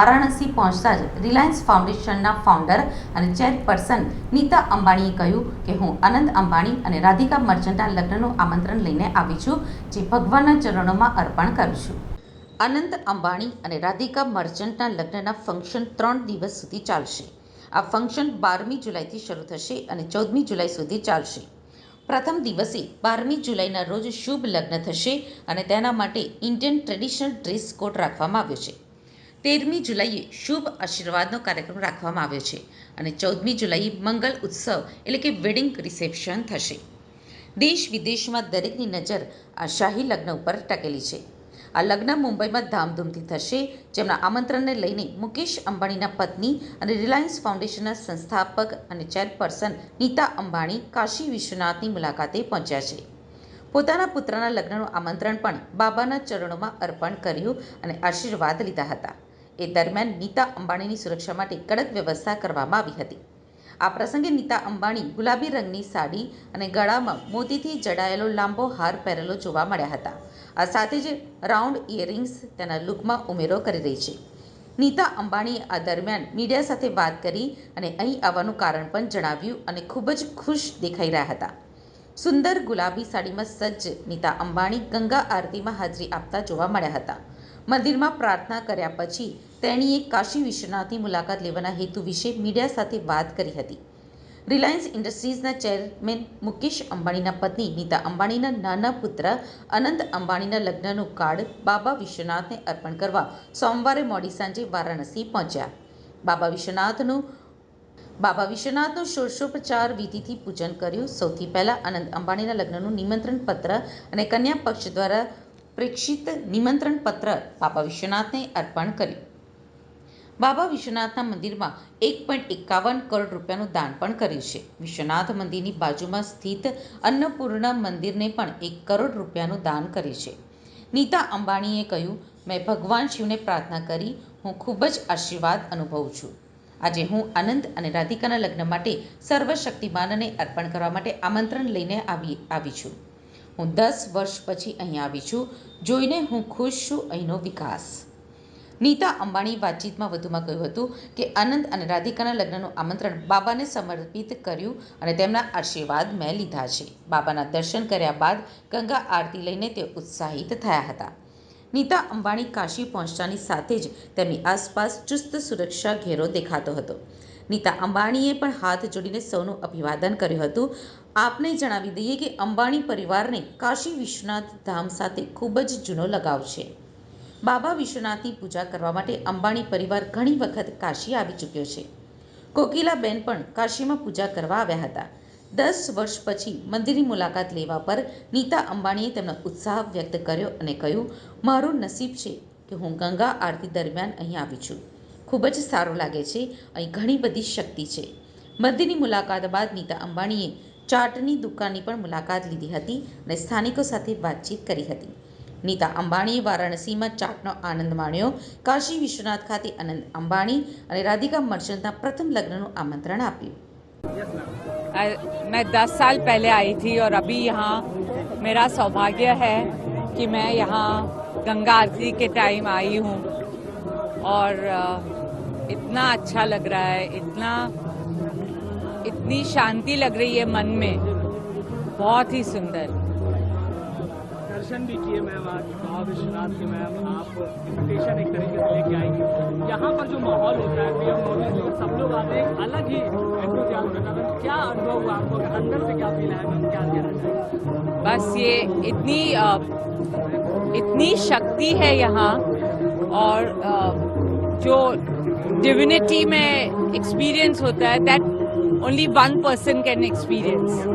વારાણસી પહોંચતા જ રિલાયન્સ ફાઉન્ડેશનના ફાઉન્ડર અને ચેરપર્સન નીતા અંબાણીએ કહ્યું કે હું આનંદ અંબાણી અને રાધિકા મર્ચન્ટના લગ્નનું આમંત્રણ લઈને આવી છું, જે ભગવાનના ચરણોમાં અર્પણ કરું છું. અનંત અંબાણી અને રાધિકા મર્ચન્ટના લગ્નના ફંક્શન ત્રણ દિવસ સુધી ચાલશે. આ ફંક્શન બારમી જુલાઈથી શરૂ થશે અને ચૌદમી જુલાઈ સુધી ચાલશે. પ્રથમ દિવસે બારમી જુલાઈના રોજ શુભ લગ્ન થશે અને તેના માટે ઇન્ડિયન ટ્રેડિશનલ ડ્રેસ કોડ રાખવામાં આવ્યો છે. તેરમી જુલાઈએ શુભ આશીર્વાદનો કાર્યક્રમ રાખવામાં આવ્યો છે અને ચૌદમી જુલાઈએ મંગલ ઉત્સવ એટલે કે વેડિંગ રિસેપ્શન થશે. દેશ વિદેશમાં દરેકની નજર આ શાહી લગ્ન ઉપર ટકેલી છે. આ લગ્ન મુંબઈમાં ધામધૂમથી થશે. જેમના આમંત્રણને લઈને મુકેશ અંબાણીના પત્ની અને રિલાયન્સ ફાઉન્ડેશનના સંસ્થાપક અને ચેરપર્સન નીતા અંબાણી કાશી વિશ્વનાથની મુલાકાતે પહોંચ્યા છે. પોતાના પુત્રના લગ્નનું આમંત્રણ પણ બાબાના ચરણોમાં અર્પણ કર્યું અને આશીર્વાદ લીધા હતા. એ દરમિયાન નીતા અંબાણીની સુરક્ષા માટે કડક વ્યવસ્થા કરવામાં આવી હતી. આ પ્રસંગે નીતા અંબાણી ગુલાબી રંગની સાડી અને ગળામાં મોતીથી જડાયેલો લાંબો હાર પહેરેલો જોવા મળ્યા હતા. આ સાથે જ રાઉન્ડ ઇયરિંગ્સ તેના લુકમાં ઉમેરો કરી રહી છે. નીતા અંબાણીએ આ દરમિયાન મીડિયા સાથે વાત કરી અને અહીં આવવાનું કારણ પણ જણાવ્યું અને ખૂબ જ ખુશ દેખાઈ રહ્યા હતા. સુંદર ગુલાબી સાડીમાં સજ્જ નીતા અંબાણી ગંગા આરતીમાં હાજરી આપતા જોવા મળ્યા હતા. મંદિરમાં પ્રાર્થના કર્યા પછી તેણીએ કાશી વિશ્વનાથની મુલાકાત લેવાના હેતુ વિશે મીડિયા સાથે વાત કરી હતી. રિલાયન્સ ઇન્ડસ્ટ્રીઝના ચેરમેન મુકેશ અંબાણીના પત્ની નીતા અંબાણીના નાના પુત્ર અનંત અંબાણીના લગ્નનું કાર્ડ બાબા વિશ્વનાથને અર્પણ કરવા સોમવારે મોડી સાંજે વારાણસી પહોંચ્યા. બાબા વિશ્વનાથનું બાબા વિશ્વનાથનું ષોડશોપચાર વિધિથી પૂજન કર્યું. સૌથી પહેલાં આનંદ અંબાણીના લગ્નનું નિમંત્રણ પત્ર અને કન્યા પક્ષ દ્વારા પ્રેક્ષિત નિમંત્રણ પત્ર બાબા વિશ્વનાથને અર્પણ કર્યું. બાબા વિશ્વનાથના મંદિરમાં એક પોઈન્ટ એકાવન કરોડ રૂપિયાનું દાન પણ કર્યું છે. વિશ્વનાથ મંદિરની બાજુમાં સ્થિત અન્નપૂર્ણા મંદિરને પણ એક કરોડ રૂપિયાનું દાન કર્યું છે. નીતા અંબાણીએ કહ્યું, મેં ભગવાન શિવને પ્રાર્થના કરી. હું ખૂબ જ આશીર્વાદ અનુભવું છું. આજે હું આનંદ અને રાધિકાના લગ્ન માટે સર્વશક્તિમાનને અર્પણ કરવા માટે આમંત્રણ લઈને આવી આવી છું. હું દસ વર્ષ પછી અહીં આવી છું, જોઈને હું ખુશ છું, અહીંનો વિકાસ. નીતા અંબાણી વાતચીતમાં વધુમાં કહ્યું હતું કે આનંદ અને રાધિકાના લગ્નનું આમંત્રણ બાબાને સમર્પિત કર્યું અને તેમના આશીર્વાદ મેં લીધા છે. બાબાના દર્શન કર્યા બાદ ગંગા આરતી લઈને તે ઉત્સાહિત થયા હતા. નીતા અંબાણી કાશી પહોંચતાની સાથે જ તેમની આસપાસ ચુસ્ત સુરક્ષા ઘેરો દેખાતો હતો. નીતા અંબાણીએ પણ હાથ જોડીને સૌનું અભિવાદન કર્યું હતું. આપને જણાવી દઈએ કે અંબાણી પરિવારને કાશી વિશ્વનાથ ધામ સાથે ખૂબ જ જૂનો લગાવ છે. બાબા વિશ્વનાથની પૂજા કરવા માટે અંબાણી પરિવાર ઘણી વખત કાશી આવી ચૂક્યો છે. કોકિલાબેન પણ કાશીમાં પૂજા કરવા આવ્યા હતા. દસ વર્ષ પછી મંદિરની મુલાકાત લેવા પર નીતા અંબાણીએ તેમનો ઉત્સાહ વ્યક્ત કર્યો અને કહ્યું, મારું નસીબ છે કે હું ગંગા આરતી દરમિયાન અહીં આવી છું. ખૂબ જ સારું લાગે છે. અહીં ઘણી બધી શક્તિ છે. મંદિરની મુલાકાત બાદ નીતા અંબાણીએ ચાટની દુકાનની પણ મુલાકાત લીધી હતી અને સ્થાનિકો સાથે વાતચીત કરી હતી. નીતા અંબાણીએ વારાણસીમાં ચાટનો આનંદ માણ્યો. કાશી વિશ્વનાથ ખાતે અનંત અંબાણી અને રાધિકા મર્ચન્ટના પ્રથમ લગ્નનું આમંત્રણ આપ્યું. मैं दस साल पहले आई थी और अभी यहाँ मेरा सौभाग्य है कि मैं यहाँ गंगा आरती के टाइम आई हूँ। और इतना अच्छा लग रहा है, इतना, इतनी शांति लग रही है मन में। बहुत ही सुंदर। दर्शन भी किए मैम, आज बाबा विश्वनाथ के मैम, आप इन्विटेशन एक तरीके से लेके आई। यहाँ पर जो माहौल होता है पीएम मोदी लोग सब लोग आते हैं, अलग ही एंथुजियाज्म रहता है। क्या अनुभव हुआ आपको? अंदर से क्या फील है? मैम, क्या कहना चाहिए बस ये इतनी इतनी शक्ति है यहाँ, और जो डिविनिटी में एक्सपीरियंस होता है that only one person can experience